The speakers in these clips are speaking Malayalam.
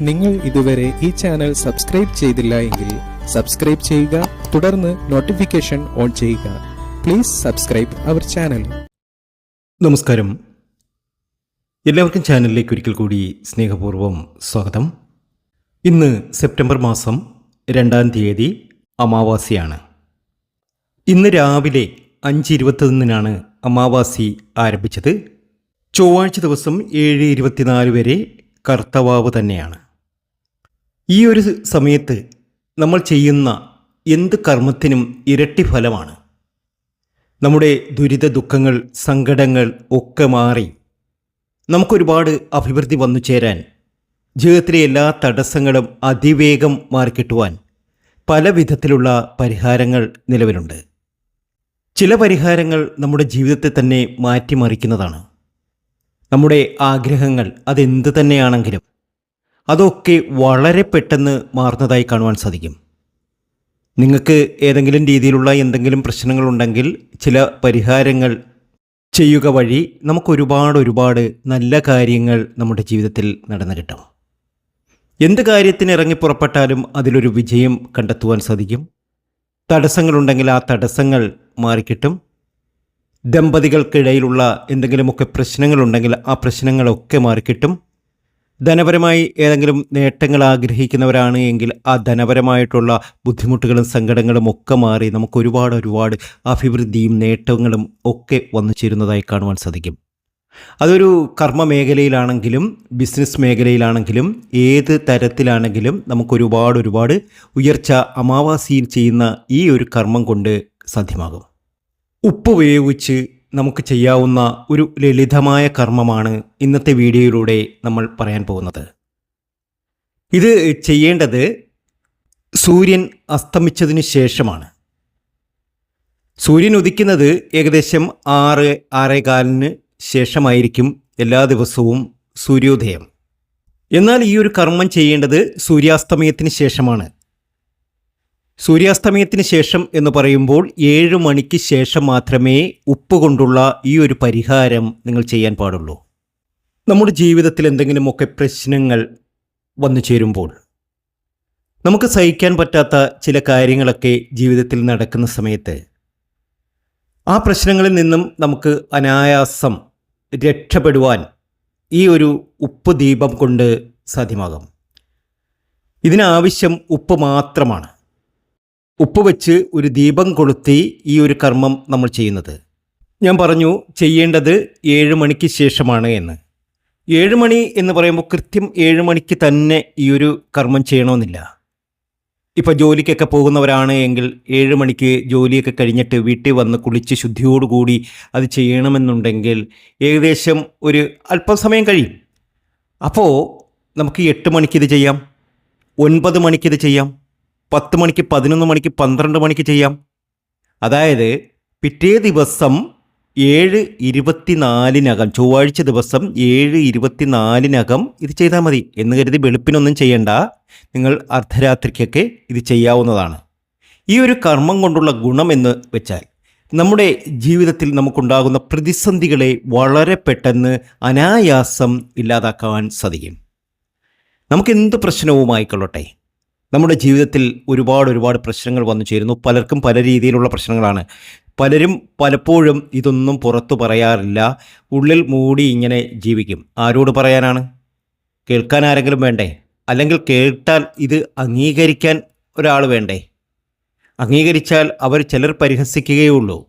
നിങ്ങൾ ഇതുവരെ ഈ ചാനൽ സബ്സ്ക്രൈബ് ചെയ്തില്ല എങ്കിൽ സബ്സ്ക്രൈബ് ചെയ്യുക തുടർന്ന് നോട്ടിഫിക്കേഷൻ ഓൺ ചെയ്യുക. പ്ലീസ് സബ്സ്ക്രൈബ് അവർ ചാനൽ നമസ്കാരം. എല്ലാവർക്കും ചാനലിലേക്ക് ഒരിക്കൽ കൂടി സ്നേഹപൂർവം സ്വാഗതം. ഇന്ന് സെപ്റ്റംബർ മാസം രണ്ടാം തീയതി അമാവാസിയാണ്. ഇന്ന് രാവിലെ അഞ്ച് ഇരുപത്തൊന്നിനാണ് അമാവാസി ആരംഭിച്ചത്. ചൊവ്വാഴ്ച ദിവസം ഏഴ് ഇരുപത്തിനാല് വരെ കർത്തവാവ് തന്നെയാണ്. ഈ ഒരു സമയത്ത് നമ്മൾ ചെയ്യുന്ന എന്ത് കർമ്മത്തിനും ഇരട്ടി ഫലമാണ്. നമ്മുടെ ദുരിത ദുഃഖങ്ങൾ സങ്കടങ്ങൾ ഒക്കെ മാറി നമുക്കൊരുപാട് അഭിവൃദ്ധി വന്നു ചേരാൻ ജീവിതത്തിലെ എല്ലാ തടസ്സങ്ങളും അതിവേഗം മാറിക്കിട്ടുവാൻ പല വിധത്തിലുള്ള പരിഹാരങ്ങൾ നിലവിലുണ്ട്. ചില പരിഹാരങ്ങൾ നമ്മുടെ ജീവിതത്തെ തന്നെ മാറ്റിമറിക്കുന്നതാണ്. നമ്മുടെ ആഗ്രഹങ്ങൾ അതെന്ത് തന്നെയാണെങ്കിലും അതൊക്കെ വളരെ പെട്ടെന്ന് മാറുന്നതായി കാണുവാൻ സാധിക്കും. നിങ്ങൾക്ക് ഏതെങ്കിലും രീതിയിലുള്ള എന്തെങ്കിലും പ്രശ്നങ്ങളുണ്ടെങ്കിൽ ചില പരിഹാരങ്ങൾ ചെയ്യുക വഴി നമുക്ക് ഒരുപാട് നല്ല കാര്യങ്ങൾ നമ്മുടെ ജീവിതത്തിൽ നടന്നു കിട്ടും. എന്ത് കാര്യത്തിന് ഇറങ്ങി പുറപ്പെട്ടാലും അതിലൊരു വിജയം കണ്ടെത്തുവാൻ സാധിക്കും? തടസ്സങ്ങളുണ്ടെങ്കിൽ ആ തടസ്സങ്ങൾ മാറിക്കിട്ടും. ദമ്പതികൾക്കിടയിലുള്ള എന്തെങ്കിലുമൊക്കെ പ്രശ്നങ്ങളുണ്ടെങ്കിൽ ആ പ്രശ്നങ്ങളൊക്കെ മാറിക്കിട്ടും. ധനപരമായി ഏതെങ്കിലും നേട്ടങ്ങൾ ആഗ്രഹിക്കുന്നവരാണ് എങ്കിൽ ആ ധനപരമായിട്ടുള്ള ബുദ്ധിമുട്ടുകളും സങ്കടങ്ങളും ഒക്കെ മാറി നമുക്ക് ഒരുപാട് ഒരുപാട് അഭിവൃദ്ധിയും നേട്ടങ്ങളും ഒക്കെ വന്നു ചേരുന്നതായി കാണുവാൻ സാധിക്കും. അതൊരു കർമ്മ മേഖലയിലാണെങ്കിലും ബിസിനസ് മേഖലയിലാണെങ്കിലും ഏത് തരത്തിലാണെങ്കിലും നമുക്ക് ഒരുപാട് ഒരുപാട് ഉയർച്ച അമാവാസിയിൽ ചെയ്യുന്ന ഈ ഒരു കർമ്മം കൊണ്ട് സാധ്യമാകും. ഉപ്പ് ഉപയോഗിച്ച് നമുക്ക് ചെയ്യാവുന്ന ഒരു ലളിതമായ കർമ്മമാണ് ഇന്നത്തെ വീഡിയോയിലൂടെ നമ്മൾ പറയാൻ പോകുന്നത്. ഇത് ചെയ്യേണ്ടത് സൂര്യൻ അസ്തമിച്ചതിന് ശേഷമാണ്. സൂര്യൻ ഉദിക്കുന്നത് ഏകദേശം ആറ് ആറേകാലിന് ശേഷമായിരിക്കും എല്ലാ ദിവസവും സൂര്യോദയം. എന്നാൽ ഈ ഒരു കർമ്മം ചെയ്യേണ്ടത് സൂര്യാസ്തമയത്തിന് ശേഷമാണ്. സൂര്യാസ്തമയത്തിന് ശേഷം എന്ന് പറയുമ്പോൾ ഏഴ് മണിക്ക് ശേഷം മാത്രമേ ഉപ്പ് കൊണ്ടുള്ള ഈ ഒരു പരിഹാരം നിങ്ങൾ ചെയ്യാൻ പാടുള്ളൂ. നമ്മുടെ ജീവിതത്തിൽ എന്തെങ്കിലുമൊക്കെ പ്രശ്നങ്ങൾ വന്നു ചേരുമ്പോൾ നമുക്ക് സഹിക്കാൻ പറ്റാത്ത ചില കാര്യങ്ങളൊക്കെ ജീവിതത്തിൽ നടക്കുന്ന സമയത്ത് ആ പ്രശ്നങ്ങളിൽ നിന്നും നമുക്ക് അനായാസം രക്ഷപ്പെടുവാൻ ഈ ഒരു ഉപ്പ് ദീപം കൊണ്ട് സാധ്യമാകും. ഇതിനാവശ്യം ഉപ്പ് മാത്രമാണ്. ഉപ്പ് വെച്ച് ഒരു ദീപം കൊളുത്തി ഈ ഒരു കർമ്മം നമ്മൾ ചെയ്യുന്നത്. ഞാൻ പറഞ്ഞു ചെയ്യേണ്ടത് ഏഴ് മണിക്ക് ശേഷമാണ് എന്ന്. ഏഴ് മണി എന്ന് പറയുമ്പോൾ കൃത്യം ഏഴ് മണിക്ക് തന്നെ ഈ ഒരു കർമ്മം ചെയ്യണമെന്നില്ല. ഇപ്പോൾ ജോലിക്കൊക്കെ പോകുന്നവരാണ് എങ്കിൽ ഏഴ് മണിക്ക് ജോലിയൊക്കെ കഴിഞ്ഞിട്ട് വീട്ടിൽ വന്ന് കുളിച്ച് ശുദ്ധിയോടുകൂടി അത് ചെയ്യണമെന്നുണ്ടെങ്കിൽ ഏകദേശം ഒരു അല്പം സമയം കഴിയും. അപ്പോൾ നമുക്ക് എട്ട് മണിക്ക് ഇത് ചെയ്യാം ഒൻപത് മണിക്ക് ഇത് ചെയ്യാം പത്ത് മണിക്ക് പതിനൊന്ന് മണിക്ക് പന്ത്രണ്ട് മണിക്ക് ചെയ്യാം. അതായത് പിറ്റേ ദിവസം ഏഴ് ഇരുപത്തിനാലിനകം ചൊവ്വാഴ്ച ദിവസം ഏഴ് ഇരുപത്തിനാലിനകം ഇത് ചെയ്താൽ മതി. എന്ന് കരുതി വെളുപ്പിനൊന്നും ചെയ്യണ്ട. നിങ്ങൾ അർദ്ധരാത്രിക്കൊക്കെ ഇത് ചെയ്യാവുന്നതാണ്. ഈ ഒരു കർമ്മം കൊണ്ടുള്ള ഗുണം എന്ന് വെച്ചാൽ നമ്മുടെ ജീവിതത്തിൽ നമുക്കുണ്ടാകുന്ന പ്രതിസന്ധികളെ വളരെ പെട്ടെന്ന് അനായാസം ഇല്ലാതാക്കാൻ സാധിക്കും. നമുക്ക് എന്ത് പ്രശ്നവുമായിക്കൊള്ളട്ടെ? നമ്മുടെ ജീവിതത്തിൽ ഒരുപാട് ഒരുപാട് പ്രശ്നങ്ങൾ വന്നു ചേരുന്നു. പലർക്കും പല രീതിയിലുള്ള പ്രശ്നങ്ങളാണ്. പലരും പലപ്പോഴും ഇതൊന്നും പുറത്തു പറയാറില്ല. ഉള്ളിൽ മൂടി ഇങ്ങനെ ജീവിക്കും. ആരോട് പറയാനാണ്? കേൾക്കാൻ ആരെങ്കിലും വേണ്ടേ? അല്ലെങ്കിൽ കേട്ടാൽ ഇത് അംഗീകരിക്കാൻ ഒരാൾ വേണ്ടേ? അംഗീകരിച്ചാൽ അവർ ചിലർ പരിഹസിക്കുകയുള്ളൂ.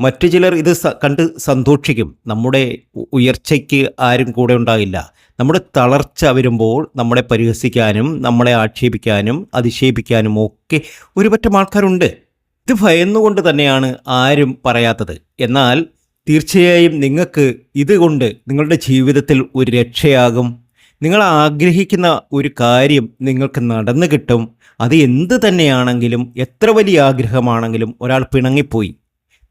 മറ്റു ചിലർ ഇത് കണ്ട് സന്തോഷിക്കും. നമ്മുടെ ഉയർച്ചയ്ക്ക് ആരും കൂടെ ഉണ്ടാകില്ല. നമ്മുടെ തളർച്ച വരുമ്പോൾ നമ്മളെ പരിഹസിക്കാനും നമ്മളെ ആക്ഷേപിക്കാനും അധിക്ഷേപിക്കാനും ഒക്കെ ഒരുപറ്റം ആൾക്കാരുണ്ട്. ഇത് ഭയന്നുകൊണ്ട് തന്നെയാണ് ആരും പറയാത്തത്. എന്നാൽ തീർച്ചയായും നിങ്ങൾക്ക് ഇതുകൊണ്ട് നിങ്ങളുടെ ജീവിതത്തിൽ ഒരു രക്ഷയാകും. നിങ്ങൾ ആഗ്രഹിക്കുന്ന ഒരു കാര്യം നിങ്ങൾക്ക് നടന്നു കിട്ടും. അത് എന്ത് തന്നെയാണെങ്കിലും എത്ര വലിയ ആഗ്രഹമാണെങ്കിലും ഒരാൾ പിണങ്ങിപ്പോയി.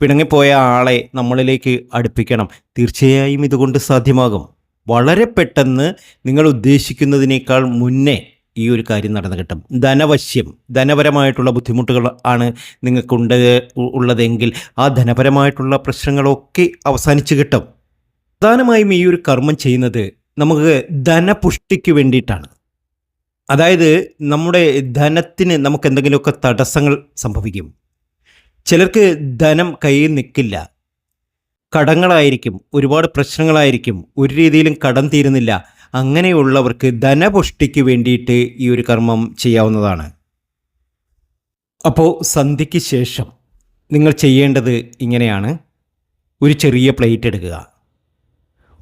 പിണങ്ങിപ്പോയ ആളെ നമ്മളിലേക്ക് അടുപ്പിക്കണം. തീർച്ചയായും ഇതുകൊണ്ട് സാധ്യമാകും. വളരെ പെട്ടെന്ന് നിങ്ങൾ ഉദ്ദേശിക്കുന്നതിനേക്കാൾ മുന്നേ ഈ ഒരു കാര്യം നടന്നു കിട്ടും. ധനവശ്യം ധനപരമായിട്ടുള്ള ബുദ്ധിമുട്ടുകൾ ആണ് നിങ്ങൾക്കുണ്ട് ഉള്ളതെങ്കിൽ ആ ധനപരമായിട്ടുള്ള പ്രശ്നങ്ങളൊക്കെ അവസാനിച്ച് കിട്ടും. പ്രധാനമായും ഈ ഒരു കർമ്മം ചെയ്യുന്നത് നമുക്ക് ധനപുഷ്ടിക്ക് വേണ്ടിയിട്ടാണ്. അതായത് നമ്മുടെ ധനത്തിന് നമുക്ക് എന്തെങ്കിലുമൊക്കെ തടസ്സങ്ങൾ സംഭവിക്കും. ചിലർക്ക് ധനം കയ്യിൽ നിൽക്കില്ല. കടങ്ങളായിരിക്കും ഒരുപാട് പ്രശ്നങ്ങളായിരിക്കും ഒരു രീതിയിലും കടം തീരുന്നില്ല. അങ്ങനെയുള്ളവർക്ക് ധനപുഷ്ടിക്ക് വേണ്ടിയിട്ട് ഈ ഒരു കർമ്മം ചെയ്യാവുന്നതാണ്. അപ്പോൾ സന്ധ്യയ്ക്ക് ശേഷം നിങ്ങൾ ചെയ്യേണ്ടത് ഇങ്ങനെയാണ്. ഒരു ചെറിയ പ്ലേറ്റ് എടുക്കുക.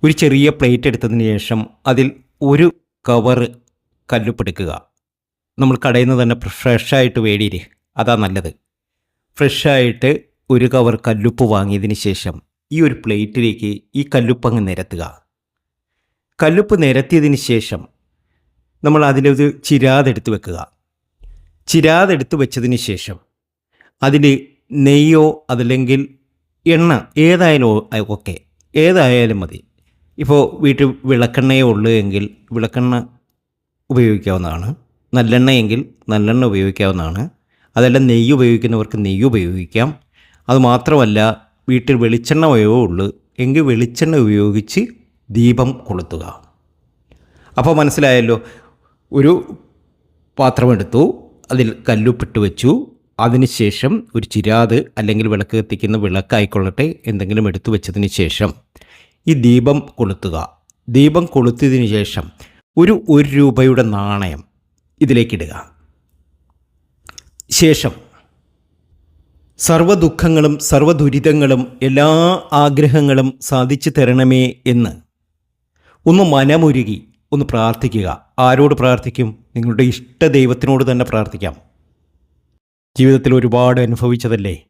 ഒരു ചെറിയ പ്ലേറ്റ് എടുത്തതിന് ശേഷം അതിൽ ഒരു കവറ് കല്ലുപ്പെടുക്കുക നമ്മൾ കടയിൽ നിന്ന് തന്നെ ഫ്രഷായിട്ട് വേടിയില്ലേ? അതാ നല്ലത്. ഫ്രഷായിട്ട് ഒരു കവർ കല്ലുപ്പ് വാങ്ങിയതിന് ശേഷം ഈ ഒരു പ്ലേറ്റിലേക്ക് ഈ കല്ലുപ്പ് അങ്ങ് നിരത്തുക. കല്ലുപ്പ് നിരത്തിയതിന് ശേഷം നമ്മൾ അതിലൊരു ചിരാതെടുത്ത് വെക്കുക. ചിരാതെടുത്ത് വെച്ചതിന് ശേഷം അതിൽ നെയ്യോ അതല്ലെങ്കിൽ എണ്ണ ഏതായാലും ഒക്കെ ഏതായാലും മതി. ഇപ്പോൾ വീട്ടിൽ വിളക്കെണ്ണയേ ഉള്ളൂ എങ്കിൽ വിളക്കെണ്ണ ഉപയോഗിക്കാവുന്നതാണ്. നല്ലെണ്ണയെങ്കിൽ നല്ലെണ്ണ ഉപയോഗിക്കാവുന്നതാണ്. അതല്ല നെയ്യ് ഉപയോഗിക്കുന്നവർക്ക് നെയ്യ് ഉപയോഗിക്കാം. അതുമാത്രമല്ല വീട്ടിൽ വെളിച്ചെണ്ണ ഉപയോഗം ഉള്ളൂ എങ്കിൽ വെളിച്ചെണ്ണ ഉപയോഗിച്ച് ദീപം കൊളുത്തുക. അപ്പോൾ മനസ്സിലായല്ലോ? ഒരു പാത്രമെടുത്തു അതിൽ കല്ലുപ്പിട്ട് വെച്ചു. അതിനുശേഷം ഒരു ചിരാത് അല്ലെങ്കിൽ വിളക്ക് കത്തിക്കുന്ന വിളക്കായിക്കൊള്ളട്ടെ എന്തെങ്കിലും എടുത്തു വെച്ചതിന് ശേഷം ഈ ദീപം കൊളുത്തുക. ദീപം കൊളുത്തിയതിനു ശേഷം ഒരു ഒരു രൂപയുടെ നാണയം ഇതിലേക്കിടുക. ശേഷം സർവദുഃഖങ്ങളും സർവദുരിതങ്ങളും എല്ലാ ആഗ്രഹങ്ങളും സാധിച്ചു തരണമേ എന്ന് ഒന്ന് മനമുരുകി ഒന്ന് പ്രാർത്ഥിക്കുക. ആരോട് പ്രാർത്ഥിക്കും? നിങ്ങളുടെ ഇഷ്ട ദൈവത്തിനോട് തന്നെ പ്രാർത്ഥിക്കാം. ജീവിതത്തിൽ ഒരുപാട് അനുഭവിച്ചതല്ലേ?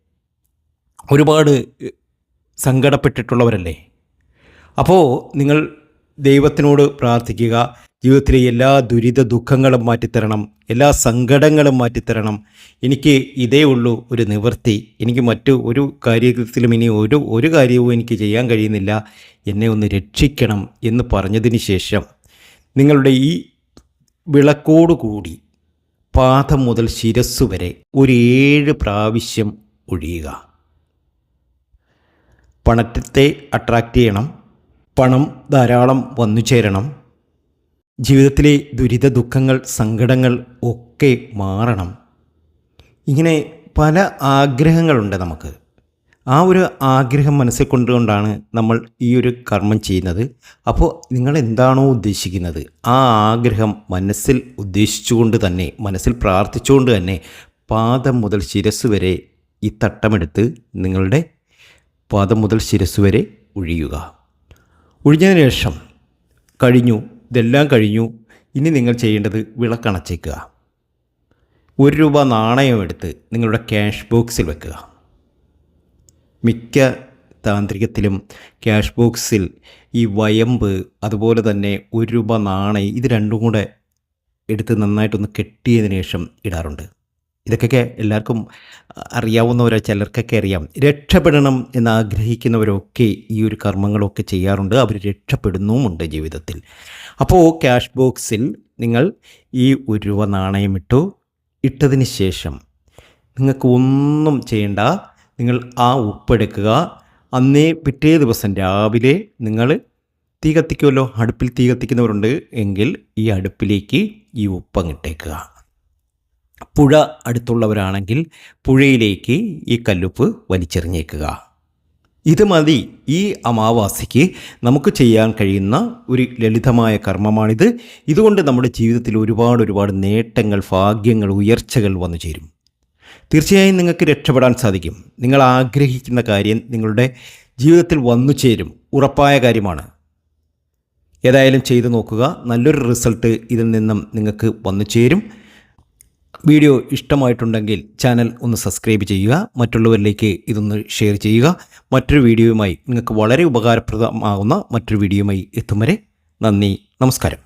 ഒരുപാട് സങ്കടപ്പെട്ടിട്ടുള്ളവരല്ലേ? അപ്പോൾ നിങ്ങൾ ദൈവത്തിനോട് പ്രാർത്ഥിക്കുക. ജീവിതത്തിലെ എല്ലാ ദുരിത ദുഃഖങ്ങളും മാറ്റിത്തരണം. എല്ലാ സങ്കടങ്ങളും മാറ്റിത്തരണം. എനിക്ക് ഇതേ ഉള്ളൂ ഒരു നിവൃത്തി. എനിക്ക് മറ്റു ഒരു കാര്യത്തിലും ഇനി ഒരു ഒരു കാര്യവും എനിക്ക് ചെയ്യാൻ കഴിയുന്നില്ല. എന്നെ ഒന്ന് രക്ഷിക്കണം എന്ന് പറഞ്ഞതിന് ശേഷം നിങ്ങളുടെ ഈ വിളക്കോടുകൂടി പാദം മുതൽ ശിരസ് വരെ ഒരു ഏഴ് പ്രാവശ്യം ഒഴിയുക. പണത്തെ അട്രാക്റ്റ് ചെയ്യണം. പണം ധാരാളം വന്നു ചേരണം. ജീവിതത്തിലെ ദുരിത ദുഃഖങ്ങൾ സങ്കടങ്ങൾ ഒക്കെ മാറണം. ഇങ്ങനെ പല ആഗ്രഹങ്ങളുണ്ട് നമുക്ക്. ആ ഒരു ആഗ്രഹം മനസ്സിൽ കൊണ്ടുകൊണ്ടാണ് നമ്മൾ ഈ ഒരു കർമ്മം ചെയ്യുന്നത്. അപ്പോൾ നിങ്ങൾ എന്താണോ ഉദ്ദേശിക്കുന്നത്? ആ ആഗ്രഹം മനസ്സിൽ ഉദ്ദേശിച്ചുകൊണ്ട് തന്നെ മനസ്സിൽ പ്രാർത്ഥിച്ചുകൊണ്ട് തന്നെ പാദം മുതൽ ശിരസ് വരെ ഈ തട്ടമെടുത്ത് നിങ്ങളുടെ പാദം മുതൽ ശിരസ് വരെ ഒഴിയുക. ഒഴിഞ്ഞതിന് ശേഷം കഴിഞ്ഞു ഇതെല്ലാം കഴിഞ്ഞു. ഇനി നിങ്ങൾ ചെയ്യേണ്ടത് വിളക്കണച്ചേക്കുക. ഒരു രൂപ നാണയം എടുത്ത് നിങ്ങളുടെ ക്യാഷ് ബോക്സിൽ വെക്കുക. മിക്ക താന്ത്രികത്തിലും ക്യാഷ് ബോക്സിൽ ഈ വയമ്പ് അതുപോലെ തന്നെ ഒരു രൂപ നാണയം ഇത് രണ്ടും കൂടെ എടുത്ത് നന്നായിട്ടൊന്ന് കെട്ടിയതിന് ശേഷം ഇടാറുണ്ട്. ഇതൊക്കെ എല്ലാവർക്കും അറിയാവുന്നവരോ ചിലർക്കൊക്കെ അറിയാം. രക്ഷപ്പെടണം എന്ന് ആഗ്രഹിക്കുന്നവരൊക്കെ ഈ ഒരു കർമ്മങ്ങളൊക്കെ ചെയ്യാറുണ്ട്. അവർ രക്ഷപ്പെടുന്നുമുണ്ട് ജീവിതത്തിൽ. അപ്പോൾ ക്യാഷ് ബോക്സിൽ നിങ്ങൾ ഈ ഒരു രൂപ നാണയം ഇട്ടു. ഇട്ടതിന് ശേഷം നിങ്ങൾക്ക് ഒന്നും ചെയ്യേണ്ട. നിങ്ങൾ ആ ഉപ്പെടുക്കുക. അന്നേ പിറ്റേ ദിവസം രാവിലെ നിങ്ങൾ തീ കത്തിക്കുമല്ലോ. അടുപ്പിൽ തീ കത്തിക്കുന്നവരുണ്ട് എങ്കിൽ ഈ അടുപ്പിലേക്ക് ഈ ഉപ്പങ്ങിട്ടേക്കുക പുഴ അടുത്തുള്ളവരാണെങ്കിൽ പുഴയിലേക്ക് ഈ കല്ലുപ്പ് വലിച്ചെറിഞ്ഞേക്കുക. ഇത് മതി ഈ അമാവാസിക്ക് നമുക്ക് ചെയ്യാൻ കഴിയുന്ന ഒരു ലളിതമായ കർമ്മമാണിത്. ഇതുകൊണ്ട് നമ്മുടെ ജീവിതത്തിൽ ഒരുപാട് ഒരുപാട് നേട്ടങ്ങൾ ഭാഗ്യങ്ങൾ ഉയർച്ചകൾ വന്നു ചേരും. തീർച്ചയായും നിങ്ങൾക്ക് രക്ഷപ്പെടാൻ സാധിക്കും. നിങ്ങൾ ആഗ്രഹിക്കുന്ന കാര്യം നിങ്ങളുടെ ജീവിതത്തിൽ വന്നു ചേരും. ഉറപ്പായ കാര്യമാണ്. ഏതായാലും ചെയ്തു നോക്കുക. നല്ലൊരു റിസൾട്ട് ഇതിൽ നിന്നും നിങ്ങൾക്ക് വന്നു ചേരും. വീഡിയോ ഇഷ്ടമായിട്ടുണ്ടെങ്കിൽ ചാനൽ ഒന്ന് സബ്സ്ക്രൈബ് ചെയ്യുക മറ്റുള്ളവരിലേക്ക് ഇതൊന്ന് ഷെയർ ചെയ്യുക. മറ്റൊരു വീഡിയോയുമായി നിങ്ങൾക്ക് വളരെ ഉപകാരപ്രദമാകുന്ന മറ്റൊരു വീഡിയോയുമായി എത്തും വരെ നന്ദി നമസ്കാരം.